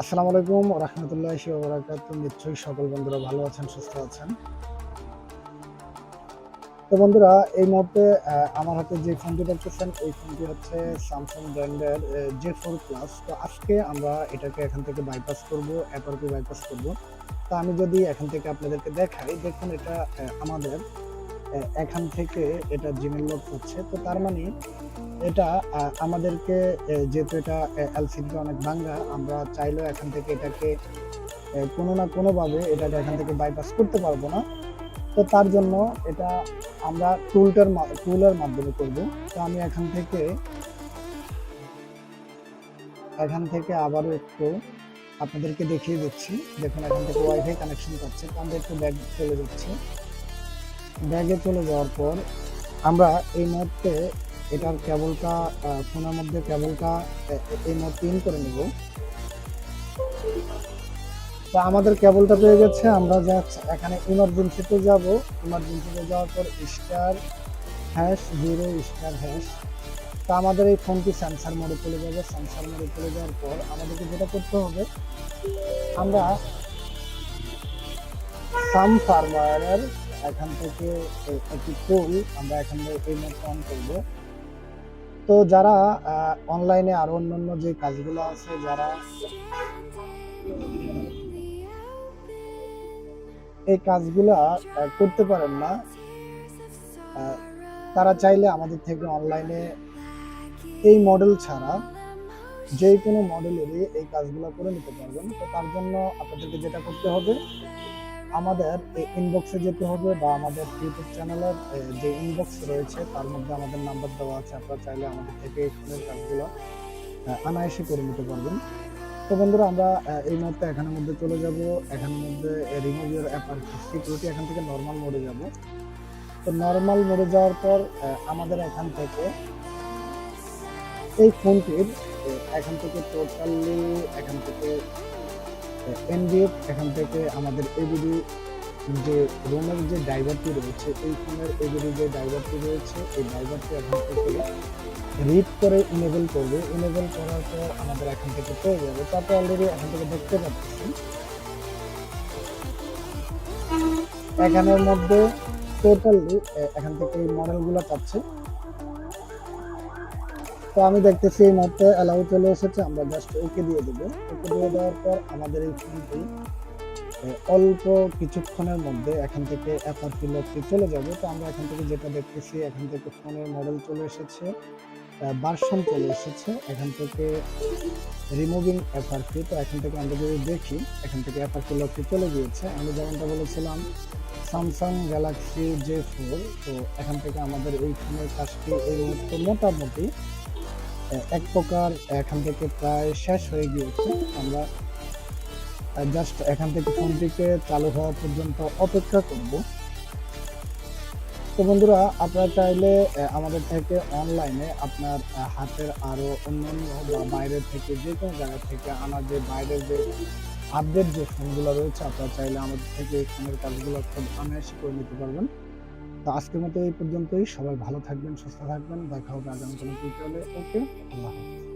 আসসালামু আলাইকুম, রহমতুল্লাহ ওবরাকাত নিশ্চয়ই সকল বন্ধুরা ভালো আছেন, সুস্থ আছেন। তো বন্ধুরা, এই মুহূর্তে আমার হাতে যে ফোনটি দেখতেছেন, এই ফোনটি হচ্ছে স্যামসাং ব্র্যান্ডের জে ফোর প্লাস তো আজকে আমরা এটাকে এখান থেকে বাইপাস করব অ্যাপারকে বাইপাস করব। তা আমি যদি এখান থেকে আপনাদেরকে দেখাই, দেখুন এটা আমাদের এখান থেকে এটা জিমেল লক হচ্ছে। তো তার মানে এটা আমাদেরকে যেহেতু এটা এলসিডিটা অনেক ভাঙ্গা আমরা চাইলেও এখান থেকে এটাকে কোনো না কোনোভাবে এটাকে এখান থেকে বাইপাস করতে পারব না। তো তার জন্য এটা আমরা টুলটার টুলের মাধ্যমে করব। তো আমি এখান থেকে এখান থেকে আবারও একটু আপনাদেরকে দেখিয়ে দিচ্ছি। দেখুন, এখান থেকে ওয়াইফাই কানেকশন করছে, তো আমরা একটু ব্যাগ চলে যাচ্ছি। ব্যাগে চলে যাওয়ার পর আমরা এই মুহূর্তে এটার কেবলটা ফোনের মধ্যে কেবলটা এই মুহূর্তে ইন করে নেব। তো আমাদের কেবলটা পেয়ে গেছে, আমরা জাস্ট এখানে ইমার্জেন্সিতে যাব। ইমার্জেন্সিতে যাওয়ার পর star hash zero star hash তো আমাদের এই ফোনটি সেন্সার মোডে চলে যাবে। সেন্সার মোডে চলে যাওয়ার পর আমাদেরকে যেটা করতে হবে, আমরা সাম ফার্মারের এখান থেকে একটি টুল আমরা এখান থেকে মুহূর্তে অন করব। তো যারা অনলাইনে আরও অন্যান্য যে কাজগুলো আছে, যারা এই কাজগুলা করতে পারেন না তারা চাইলে আমাদের থেকে অনলাইনে এই মডেল ছাড়া যে কোনো মডেলেরই এই কাজগুলো করে নিতে পারবেন। তো তার জন্য আপনাদেরকে যেটা করতে হবে আমাদের এই ইনবক্সে যেতে হবে বা আমাদের ইউটিউব চ্যানেলের যে ইনবক্স রয়েছে তার মধ্যে আমাদের নাম্বার দেওয়া আছে। আপনারা চাইলে আমাদের থেকে এই ফোনের কাজগুলো আহ, অনায়াসে করে নিতে পারবেন। তো বন্ধুরা আমরা এই মুহূর্তে এখানের মধ্যে চলে যাব। এখানের মধ্যে রিমুভ ইউর অ্যাপ আর সিকিউরিটি এখান থেকে নর্মাল মোডে যাব। তো নর্মাল মোডে যাওয়ার পর আমাদের এখান থেকে এই ফোনটির এখান থেকে টোটালি এখান থেকে এনডিএফ এখান থেকে আমাদের এবিডি যে রোমের যে ড্রাইভারটি রয়েছে, এই ফোনের এবিডি যে ড্রাইভারটি রয়েছে, এই ড্রাইভারটি এখান থেকে রিড করে ইনেবল করবে। ইনেবল করার পর আমাদের এখান থেকে পেয়ে যাবে। তারপর অলরেডি এখান থেকে দেখতে পাচ্ছি এখানের মধ্যে টোটালি এখান থেকে মডেলগুলো পাচ্ছে। তো আমি দেখতেছি এই মুহূর্তে অ্যালাউ চলে এসেছে, আমরা জাস্ট ওকে দিয়ে দেবো। ওকে দিয়ে দেওয়ার পর আমাদের এই ফোনটি অল্প কিছুক্ষণের মধ্যে এখান থেকে এফআরপি লকটি চলে যাবে। তো আমরা এখান থেকে যেটা দেখতেছি, এখান থেকে ফোনের মডেল চলে এসেছে ভার্সন চলে এসেছে, এখান থেকে রিমুভিং এফআরপি তো এখান থেকে আমরা যদি দেখি, এখান থেকে এফআরপি লকটি চলে গিয়েছে। আমি যেমনটা বলেছিলাম স্যামসাং গ্যালাক্সি জে ফোর তো এখান থেকে আমাদের এই ফোনের কাজটি এই মুহূর্তে মোটামুটি এক প্রকার এখান থেকে প্রায় শেষ হয়ে গিয়েছে। আমরা জাস্ট এখান থেকে ফোনটিকে চালু হওয়া পর্যন্ত অপেক্ষা করব। তো বন্ধুরা, আপনারা চাইলে আমাদের থেকে অনলাইনে আপনার হাতের আরও অন্যান্য বা বাইরের থেকে যে কোনো জায়গা থেকে আনা যে বাইরের যে আপডেট যে ফোনগুলো রয়েছে, আপনারা চাইলে আমাদের থেকে এই ফোনের কাজগুলো খুব অনায়াসে করে নিতে পারবেন। তো আজকের মতো এই পর্যন্তই। সবাই ভালো থাকবেন, সুস্থ থাকবেন। দেখা হবে আগামী কোনো ওকে, আল্লাহ হাফেজ।